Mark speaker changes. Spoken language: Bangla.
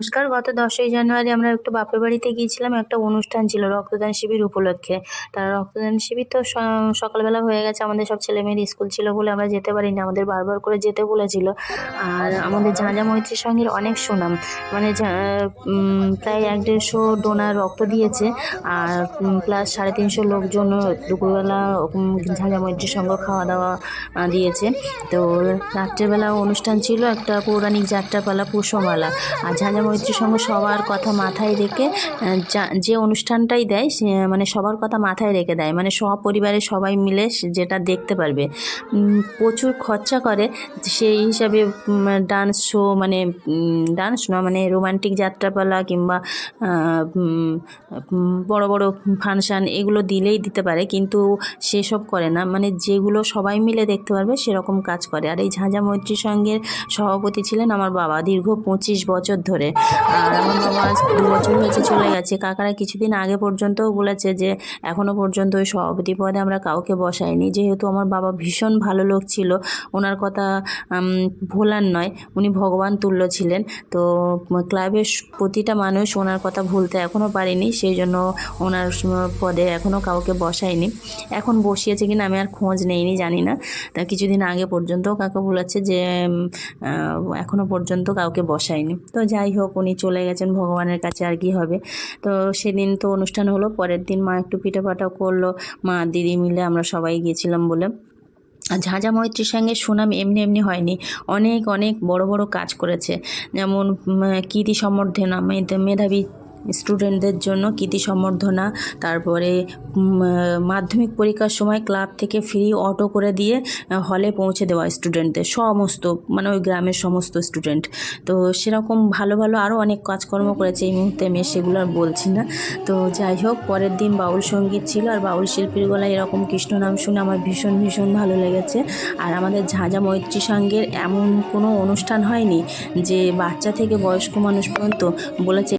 Speaker 1: নমস্কার। গত দশই জানুয়ারি আমরা একটু বাপের বাড়িতে গিয়েছিলাম, একটা অনুষ্ঠান ছিল রক্তদান শিবির উপলক্ষে। তারা রক্তদান শিবির তো সকালবেলা হয়ে গেছে, আমাদের সব ছেলে মেয়ের স্কুল ছিল বলে আমরা যেতে পারিনি, আমাদের বারবার করে যেতে বলেছিল। আর আমাদের ঝাঁঝা মৈত্রীর সঙ্গে অনেক সুনাম। মানে প্রায় এক দেড়শো ডোনার রক্ত দিয়েছে, আর প্লাস সাড়ে তিনশো লোকজন দুপুরবেলা ঝাঁঝা মৈত্রীর সঙ্গে খাওয়া দাওয়া দিয়েছে। তো রাত্রেবেলা অনুষ্ঠান ছিল একটা পৌরাণিক যাত্রাপালা পুষ্পমালা আর ঝাঁঝা মৈত্রীর সঙ্গে সবার কথা মাথায় রেখে যা- অনুষ্ঠানটাই দেয় মানে সবার কথা মাথায় রেখে দেয়। মানে সপরিবারে সবাই মিলে যেটা দেখতে পারবে। প্রচুর খরচা করে, সেই হিসাবে ডান্স শো মানে ডান্স না মানে রোমান্টিক যাত্রাপালা কিংবা বড় বড় ফাংশান এগুলো দিলেই দিতে পারে, কিন্তু সেসব করে না। মানে যেগুলো সবাই মিলে দেখতে পারবে, সেরকম কাজ করে। আর এই ঝাঁঝা মৈত্রী সঙ্গের সভাপতি ছিলেন আমার বাবা, দীর্ঘ পঁচিশ বছর ধরে। আর আমার বাবা আজ দু বছর হয়েছে চলে গেছে। কাকারা কিছুদিন আগে পর্যন্তও বলেছে যে এখনও পর্যন্ত ওই সভাপতি পদে আমরা কাউকে বসাইনি। যেহেতু আমার বাবা ভীষণ ভালো লোক ছিল, ওনার কথা ভোলার নয়, উনি ভগবান তুল্য ছিলেন। তো, ক্লাবের প্রতিটা মানুষ ওনার কথা ভুলতে এখনও পারেনি, সেই জন্য ওনার পদে এখনও কাউকে বসায়নি। এখন বসিয়েছে কিনা আমি আর খোঁজ নেইনি, জানি না। তা কিছুদিন আগে পর্যন্তও কাকা বলেছে যে এখনও পর্যন্ত কাউকে বসায়নি। তো যাই হোক উনি চলে গেছেন ভগবানের কাছে আর কি হবে। তো সেদিন তো অনুষ্ঠান হলো, পরের দিন মা একটু পিঠা পাটা করল, মা দিদি মিলে আমরা সবাই গিয়েছিলাম বলে। ঝাঁঝা মৈত্রীর সঙ্গে সুনাম এমনি এমনি হয়নি, অনেক অনেক বড় বড় কাজ করেছে। যেমন কীর্তি সম্বর্ধনা মেধাবী স্টুডেন্টদের জন্য কীর্তি সম্বর্ধনা, তারপরে মাধ্যমিক পরীক্ষার সময় ক্লাব থেকে ফ্রি অটো করে দিয়ে হলে পৌঁছে দেওয়া স্টুডেন্টদের, সমস্ত মানে ওই গ্রামের সমস্ত স্টুডেন্ট। তো সেরকম ভালো ভালো আরও অনেক কাজকর্ম করেছে এই মুহূর্তে, আমি সেগুলো আর বলছি না। তো যাই হোক, পরের দিন বাউল সংগীত ছিল, আর বাউল শিল্পীর গলায় এরকম কৃষ্ণ নাম শুনে আমার ভীষণ ভীষণ ভালো লেগেছে। আর আমাদের ঝাঁঝা মৈত্রী সঙ্গের এমন কোনো অনুষ্ঠান হয়নি যে বাচ্চা থেকে বয়স্ক মানুষ পর্যন্ত বলেছে